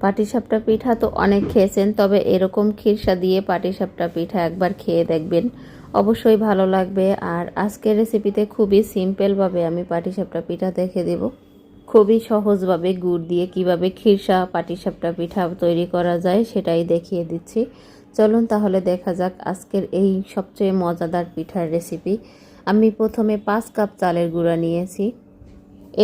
পাটিসাপটা পিঠা তো অনেক খেয়েছেন, তবে এরকম খিরসা দিয়ে পাটিসাপটা পিঠা একবার খেয়ে দেখবেন। অবশ্যই ভালো লাগবে। আর আজকের রেসিপিতে খুবই সিম্পলভাবে আমি পাটিসাপটা পিঠা দেখে দেব। খুবই সহজভাবে গুড় দিয়ে কীভাবে খিরসা পাটিসাপটা পিঠা তৈরি করা যায় সেটাই দেখিয়ে দিচ্ছি। চলুন তাহলে দেখা যাক আজকের এই সবচেয়ে মজাদার পিঠার রেসিপি আমি প্রথমে পাঁচ কাপ চালের গুঁড়া নিয়েছি।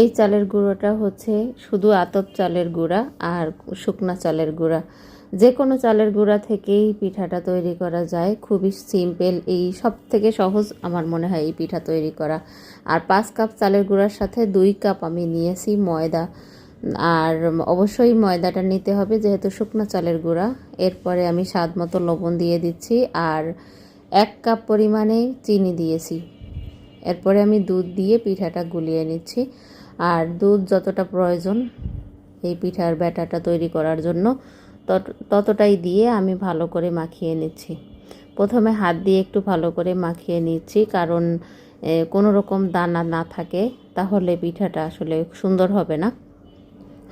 এই চালের গুঁড়োটা হচ্ছে শুধু আতপ চালের গুঁড়া আর শুকনা চালের গুঁড়া। যে কোনো চালের গুঁড়া থেকেই পিঠাটা তৈরি করা যায়। খুবই সিম্পল, এই সব থেকে সহজ আমার মনে হয় এই পিঠা তৈরি করা। আর পাঁচ কাপ চালের গুঁড়ার সাথে দুই কাপ আমি নিয়েছি ময়দা। আর অবশ্যই ময়দাটা নিতে হবে যেহেতু শুকনো চালের গুঁড়া। এরপরে আমি স্বাদ মতো লবণ দিয়ে দিচ্ছি আর এক কাপ পরিমাণে চিনি দিয়েছি। এরপরে আমি দুধ দিয়ে পিঠাটা গুলিয়ে নিচ্ছি। আর দুধ যতটা প্রয়োজন এই পিঠার ব্যাটাটা তৈরি করার জন্য ততটাই দিয়ে আমি ভালো করে মাখিয়ে নিচ্ছি। প্রথমে হাত দিয়ে একটু ভালো করে মাখিয়ে নিচ্ছি, কারণ কোনো রকম দানা না থাকে, তাহলে পিঠাটা আসলে সুন্দর হবে না।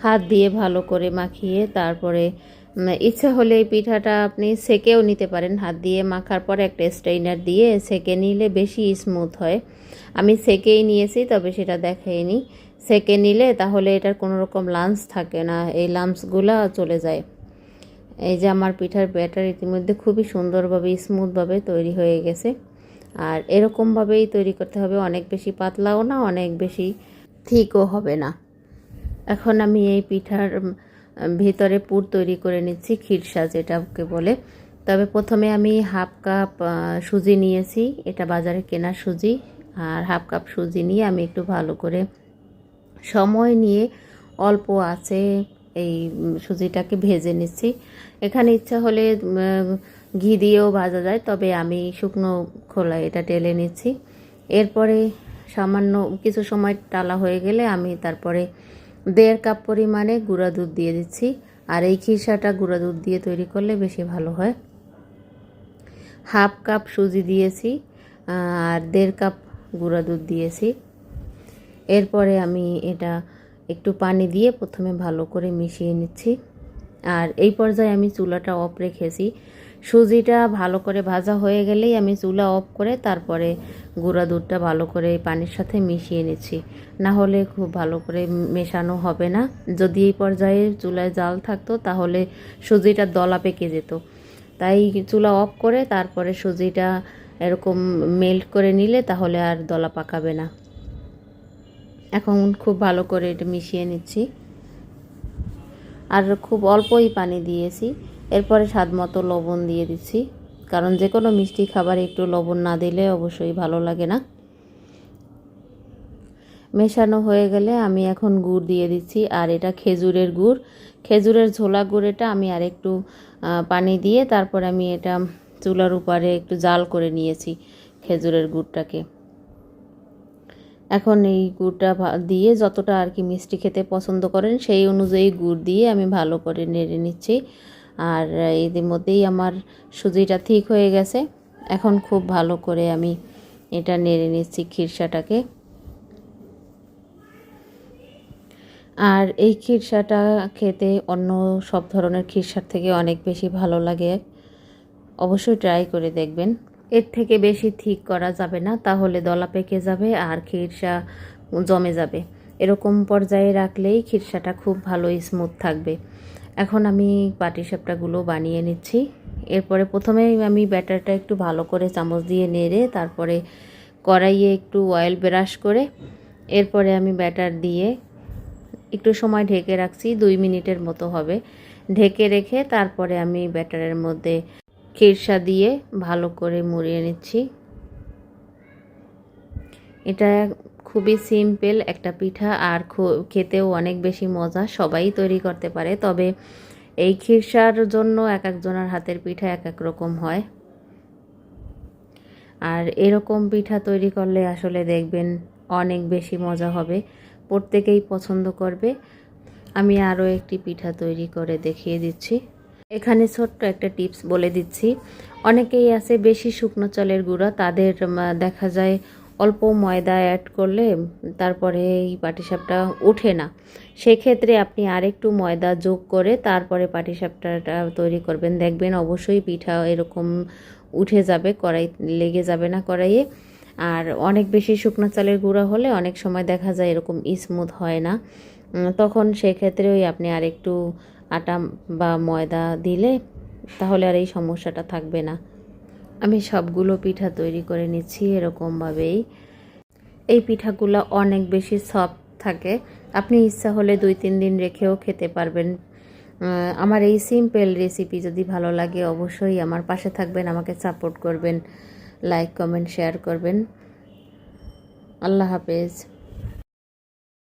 হাত দিয়ে ভালো করে মাখিয়ে তারপরে ইচ্ছা হলে এই পিঠাটা আপনি সেকেও নিতে পারেন। হাত দিয়ে মাখার পর একটা স্ট্রেইনার দিয়ে সেকে নিলে বেশি স্মুথ হয়। আমি সেকেই নিয়েছি, তবে সেটা দেখাইনি। সেকে নিলে তাহলে এটার কোনো রকম লাঞ্চ থাকে না, এই লাম্পসগুলো চলে যায়। এই যে আমার পিঠার ব্যাটার ইতিমধ্যে খুবই সুন্দরভাবে স্মুথভাবে তৈরি হয়ে গেছে। আর এরকমভাবেই তৈরি করতে হবে, অনেক বেশি পাতলাও না, অনেক বেশি থিকও হবে না। এখন আমি এই পিঠার ভিতরে পুর তৈরি করে নিচ্ছি খিরসা যেটাকে বলে। তবে প্রথমে আমি হাফ কাপ সুজি নিয়েছি। এটা বাজারে কেনা সুজি। আর হাফ কাপ সুজি নিয়ে আমি একটু ভালো করে সময় নিয়ে অল্প আছে এই সুজিটাকে ভেজে নিচ্ছি। এখানে ইচ্ছা হলে ঘি দিয়েও ভাজা যায়, তবে আমি শুকনো খোলা এটা টেলে নিচ্ছি। এরপরে সামান্য কিছু সময় টালা হয়ে গেলে আমি তারপরে দেড় কাপ পরিমাণে গুঁড়া দুধ দিয়ে দিচ্ছি। আর এই খিরসাটা গুঁড়া দুধ দিয়ে তৈরি করলে বেশি ভালো হয়। হাফ কাপ সুজি দিয়েছি, আর দেড় কাপ গুঁড়া দুধ দিয়েছি। এরপরে আমি এটা একটু পানি দিয়ে প্রথমে ভালো করে মিশিয়ে নিচ্ছি। আর এই পর্যায়ে আমি চুলাটা অফ রেখেছি। সুজিটা ভালো করে ভাজা হয়ে গেলেই আমি চুলা অফ করে তারপরে গুঁড়া দুধটা ভালো করে পানির সাথে মিশিয়ে নিচ্ছি। না হলে খুব ভালো করে মেশানো হবে না। যদি এই পর্যায়ে চুলায় জাল থাকতো তাহলে সুজিটা দলা পেকে যেত। তাই চুলা অফ করে তারপরে সুজিটা এরকম মেল্ট করে নিলে তাহলে আর দলা পাকাবে না। এখন খুব ভালো করে এটা মিশিয়ে নিচ্ছি। আর খুব অল্পই পানি দিয়েছি। এরপরে স্বাদ মতো লবণ দিয়ে দিচ্ছি। কারণ যে কোনো মিষ্টি খাবারে একটু লবণ না দিলে অবশ্যই ভালো লাগে না। মেশানো হয়ে গেলে আমি এখন গুড় দিয়ে দিচ্ছি, আর এটা খেজুরের গুড়। খেজুরের ঝোলা গুড় এটা আমি আর একটু পানি দিয়ে তারপর আমি এটা চুলার উপরে একটু জাল করে নিয়েছি খেজুরের গুড়টাকে। এখন এই গুড়টা দিয়ে যতটা আর কি মিষ্টি খেতে পছন্দ করেন সেই অনুযায়ী গুড় দিয়ে আমি ভালো করে নেড়ে নিচ্ছি। আর ইতিমধ্যেই আমার সুজিটা ঠিক হয়ে গেছে। এখন খুব ভালো করে আমি এটা নেড়ে নিচ্ছি খিরসাটাকে আর এই খিরসাটা খেতে অন্য সব ধরনের খিরসার থেকে অনেক বেশি ভালো লাগে। অবশ্যই ট্রাই করে দেখবেন। এর থেকে বেশি ঠিক করা যাবে না, তাহলে দলা পেকে যাবে আর খিরসা জমে যাবে। এরকম পর্যায়ে রাখলেই খিরসাটা খুব ভালো স্মুথ থাকবে। এখন আমি পাটিসাপটাগুলো বানিয়ে নিচ্ছি। এরপরে প্রথমে আমি ব্যাটারটা একটু ভালো করে চামচ দিয়ে নেড়ে, তারপরে কড়াইয়ে একটু অয়েল ব্রাশ করে, এরপরে আমি ব্যাটার দিয়ে একটু সময় ঢেকে রাখছি, দুই মিনিটের মতো হবে। ঢেকে রেখে তারপরে আমি ব্যাটারের মধ্যে খিরসা দিয়ে ভালো করে মুড়িয়ে নিচ্ছি। এটা খুবই সিম্পল একটা পিঠা আর খেতেও অনেক বেশি মজা, সবাই তৈরি করতে পারে। তবে এই খিরসার জন্য এক একজনের হাতের পিঠা এক এক রকম হয়। আর এরকম পিঠা তৈরি করলে আসলে দেখবেন অনেক বেশি মজা হবে। প্রত্যেকেই পছন্দ করবে। আমি আরও একটি পিঠা তৈরি করে দেখিয়ে দিচ্ছি। এখানে ছোট্ট একটা টিপস বলে দিচ্ছি। অনেকেই আছে বেশি শুকনো চালের গুঁড়া, তাদের দেখা যায় অল্প ময়দা অ্যাড করলে তারপরে এই পাটিসাপটা ওঠে না। সেক্ষেত্রে আপনি আরেকটু ময়দা যোগ করে তারপরে পাটিসাপটাটা তৈরি করবেন। দেখবেন অবশ্যই পিঠা এরকম উঠে যাবে, কড়াই লেগে যাবে না কড়াইয়ে। আর অনেক বেশি শুকনো চালের গুঁড়া হলে অনেক সময় দেখা যায় এরকম স্মুথ হয় না। তখন সেক্ষেত্রে ওই আপনি আরেকটু আটা বা ময়দা দিলে তাহলে আর এই সমস্যাটা থাকবে না। আমি সবগুলো পিঠা তৈরি করে নিচ্ছি এরকমভাবেই। এই পিঠাগুলো অনেক বেশি সফট থাকে। আপনি ইচ্ছা হলে দুই তিন দিন রেখেও খেতে পারবেন। আমার এই সিম্পল রেসিপি যদি ভালো লাগে অবশ্যই আমার পাশে থাকবেন, আমাকে সাপোর্ট করবেন, লাইক, কমেন্ট, শেয়ার করবেন। আল্লাহ হাফেজ।